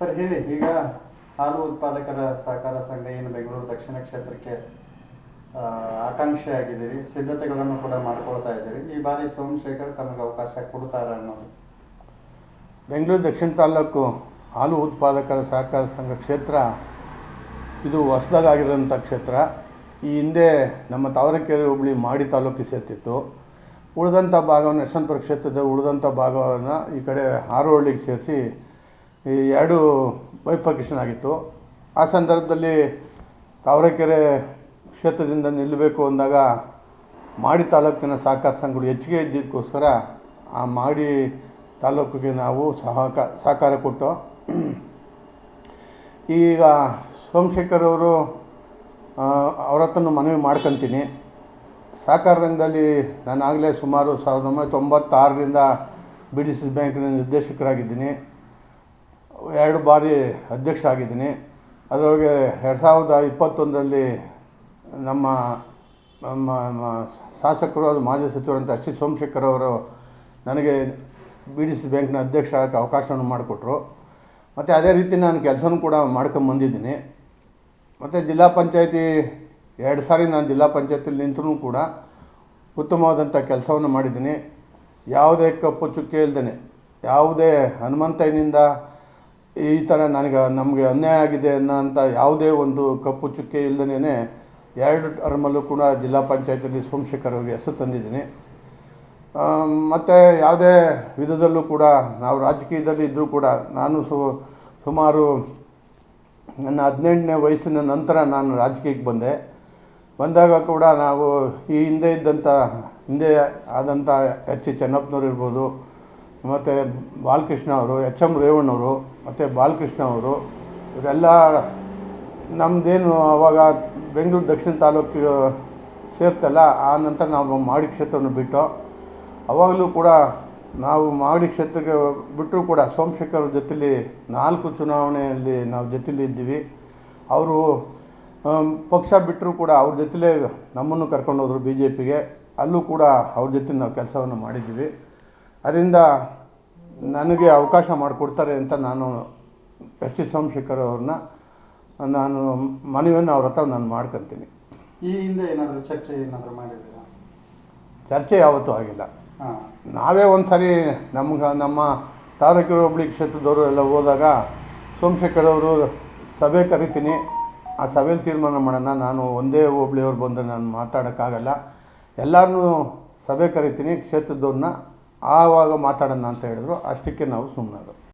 Sir ಹೇಳಿ ಈಗ ಹಾಲು ಉತ್ಪಾದಕರ ಸಹಕಾರ ಸಂಘ ಏನು ಬೆಂಗಳೂರು ದಕ್ಷಿಣ ಕ್ಷೇತ್ರಕ್ಕೆ ಆ, ಆಕಾಂಕ್ಷಿ ಆಗಿದ್ದೀರಿ ಸಿದ್ಧತೆಗಳನ್ನು ಕೂಡ ಮಾಡ್ಕೊಳ್ತಾ ಇದ್ದೀರಿ ಈ ಬಾರಿ ಸೋಮಶೇಖರ್ ತಮಗೆ ಅವಕಾಶ ಕೊಡ್ತಾರೆ ಅನ್ನೋದು. ಬೆಂಗಳೂರು ದಕ್ಷಿಣ ತಾಲೂಕು ಹಾಲು ಉತ್ಪಾದಕರ ಸಹಕಾರ ಸಂಘ ಕ್ಷೇತ್ರ ಇದು ಹೊಸದಾಗಿರೋಂಥ ಕ್ಷೇತ್ರ. ಈ ಹಿಂದೆ ನಮ್ಮ ತಾವರೆಕೆರೆ ಹೋಬಳಿ ಮಾಡಿ ತಾಲೂಕಿಗೆ ಸೇರ್ತಿತ್ತು. ಉಳಿದಂಥ ಭಾಗವನ್ನು ಯಶವಂತಪುರ ಕ್ಷೇತ್ರದ ಉಳಿದಂಥ ಭಾಗವನ್ನು ಈ ಕಡೆ ಹಾರೋಹಳ್ಳಿಗೆ ಸೇರಿಸಿ ಈ ಎರಡು ಬೈಫರ್ಕೇಷನ್ ಆಗಿತ್ತು. ಆ ಸಂದರ್ಭದಲ್ಲಿ ತಾವರೆಕೆರೆ ಕ್ಷೇತ್ರದಿಂದ ನಿಲ್ಲಬೇಕು ಅಂದಾಗ ಮಾಡಿ ತಾಲೂಕಿನ ಸಹಕಾರ ಸಂಘಗಳು ಹೆಚ್ಚಿಗೆ ಇದ್ದಿದ್ದಕ್ಕೋಸ್ಕರ ಆ ಮಾಡಿ ತಾಲೂಕಿಗೆ ನಾವು ಸಹಕಾರ ಸಹಕಾರ ಕೊಟ್ಟು ಈಗ ಸೋಮಶೇಖರ್ ಅವರು ಅವ್ರ ಹತ್ರನೂ ಮನವಿ ಮಾಡ್ಕೊತೀನಿ. ಸಹಕಾರ ರಂಗದಲ್ಲಿ ಆಗಲೇ ಸುಮಾರು ಸಾವಿರದ ಒಂಬೈನೂರ ತೊಂಬತ್ತಾರರಿಂದ ಬಿ ಡಿ ಸಿ ಬ್ಯಾಂಕಿನ ನಿರ್ದೇಶಕರಾಗಿದ್ದೀನಿ. ಎರಡು ಬಾರಿ ಅಧ್ಯಕ್ಷ ಆಗಿದ್ದೀನಿ ಅದರೊಳಗೆ ಎರಡು ಸಾವಿರದ ಇಪ್ಪತ್ತೊಂದರಲ್ಲಿ ನಮ್ಮ ನಮ್ಮ ಶಾಸಕರು ಅದು ಮಾಜಿ ಸಚಿವರಂತ ಅಶ್ವಿತ್ ಸೋಮಶೇಖರ್ ಅವರು ನನಗೆ ಬಿ ಡಿ ಸಿ ಬ್ಯಾಂಕ್ನ ಅಧ್ಯಕ್ಷ ಆಗಕ್ಕೆ ಅವಕಾಶವನ್ನು ಮಾಡಿಕೊಟ್ರು. ಮತ್ತು ಅದೇ ರೀತಿ ನಾನು ಕೆಲಸನೂ ಕೂಡ ಮಾಡ್ಕೊಂಬಂದಿದ್ದೀನಿ ಮತ್ತು ಜಿಲ್ಲಾ ಪಂಚಾಯತಿ, ಎರಡು ಸಾರಿ ನಾನು ಜಿಲ್ಲಾ ಪಂಚಾಯತಿಲಿ ನಿಂತರೂ ಕೂಡ ಉತ್ತಮವಾದಂಥ ಕೆಲಸವನ್ನು ಮಾಡಿದ್ದೀನಿ. ಯಾವುದೇ ಕಪ್ಪು ಚುಕ್ಕೆ ಇಲ್ದೇ ಯಾವುದೇ ಹನುಮಂತಯ್ಯನಿಂದ ಈ ಥರ ನನಗೆ, ನಮಗೆ ಅನ್ಯಾಯ ಆಗಿದೆ ಅನ್ನೋಂಥ ಯಾವುದೇ ಒಂದು ಕಪ್ಪು ಚುಕ್ಕೆ ಇಲ್ದೇ ಎರಡು ಟರ್ಮಲ್ಲೂ ಕೂಡ ಜಿಲ್ಲಾ ಪಂಚಾಯತಿಯಲ್ಲಿ ಸೋಮಶೇಖರ್ ಅವರಿಗೆ ಹೆಸರು ತಂದಿದ್ದೀನಿ. ಮತ್ತು ಯಾವುದೇ ವಿಧದಲ್ಲೂ ಕೂಡ ನಾವು ರಾಜಕೀಯದಲ್ಲಿ ಇದ್ದರೂ ಕೂಡ ನಾನು ಸು, ಸುಮಾರು ನನ್ನ ಹದಿನೆಂಟನೇ ವಯಸ್ಸಿನ ನಂತರ ನಾನು ರಾಜಕೀಯಕ್ಕೆ ಬಂದೆ. ಬಂದಾಗ ಕೂಡ ನಾವು ಈ ಹಿಂದೆ ಇದ್ದಂಥ ಹಿಂದೆ ಆದಂಥ ಎಚ್ ಚೆನ್ನಪ್ಪನವ್ರು ಇರ್ಬೋದು, ಮತ್ತು ಬಾಲಕೃಷ್ಣ ಅವರು, ಎಚ್ ಎಂ ರೇವಣ್ಣವರು ಮತ್ತು ಬಾಲಕೃಷ್ಣ ಅವರು, ಇವರೆಲ್ಲ ನಮ್ಮದೇನು ಅವಾಗ ಬೆಂಗಳೂರು ದಕ್ಷಿಣ ತಾಲೂಕಿಗೆ ಸೇರ್ತಲ್ಲ, ಆ ನಂತರ ನಾವು ಮಾಡಿ ಕ್ಷೇತ್ರವನ್ನು ಬಿಟ್ಟು, ಅವಾಗಲೂ ಕೂಡ ನಾವು ಮಾಗಡಿ ಕ್ಷೇತ್ರಕ್ಕೆ ಬಿಟ್ಟರೂ ಕೂಡ ಸೋಮಶೇಖರ್ ಜೊತೆಲಿ ನಾಲ್ಕು ಚುನಾವಣೆಯಲ್ಲಿ ನಾವು ಜೊತೆಲಿ ಇದ್ದೀವಿ. ಅವರು ಪಕ್ಷ ಬಿಟ್ಟರೂ ಕೂಡ ಅವ್ರ ಜೊತೆಲೇ ನಮ್ಮನ್ನು ಕರ್ಕೊಂಡು ಹೋದರು ಬಿ ಜೆ ಪಿಗೆ ಅಲ್ಲೂ ಕೂಡ ಅವ್ರ ಜೊತೆ ನಾವು ಕೆಲಸವನ್ನು ಮಾಡಿದ್ದೀವಿ. ಅದರಿಂದ ನನಗೆ ಅವಕಾಶ ಮಾಡಿಕೊಡ್ತಾರೆ ಅಂತ ನಾನು ಎಸ್ ಟಿ ಸೋಮಶೇಖರ್ ಅವ್ರನ್ನ ನಾನು ಮನವಿಯನ್ನು ಅವ್ರ ಹತ್ರ ನಾನು ಮಾಡ್ಕೊತೀನಿ. ಈ ಹಿಂದೆ ಏನಾದರೂ ಚರ್ಚೆ ಏನಾದರೂ ಮಾಡಿದ್ದೀರಾ? ಚರ್ಚೆ ಯಾವತ್ತೂ ಆಗಿಲ್ಲ. ನಾವೇ ಒಂದು ಸಾರಿ ನಮ್ಗೆ ನಮ್ಮ ತಾಲೂಕಿನ ಒಬ್ಬಳಿ ಕ್ಷೇತ್ರದವರು ಎಲ್ಲ ಹೋದಾಗ ಸೋಮಶೇಖರ್ ಅವರು ಸಭೆ ಕರಿತೀನಿ ಆ ಸಭೆಯಲ್ಲಿ ತೀರ್ಮಾನ ಮಾಡೋಣ ನಾನು ಒಂದೇ ಹೋಬ್ಳಿಯವ್ರು ಬಂದು ನಾನು ಮಾತಾಡೋಕ್ಕಾಗಲ್ಲ. ಎಲ್ಲರನ್ನೂ ಸಭೆ ಕರಿತೀನಿ ಕ್ಷೇತ್ರದವ್ರನ್ನ ಆವಾಗ ಮಾತಾಡೋಣ ಅಂತ ಹೇಳಿದ್ರು. ಅಷ್ಟಕ್ಕೆ ನಾವು ಸುಮ್ಮನಾದ್ರು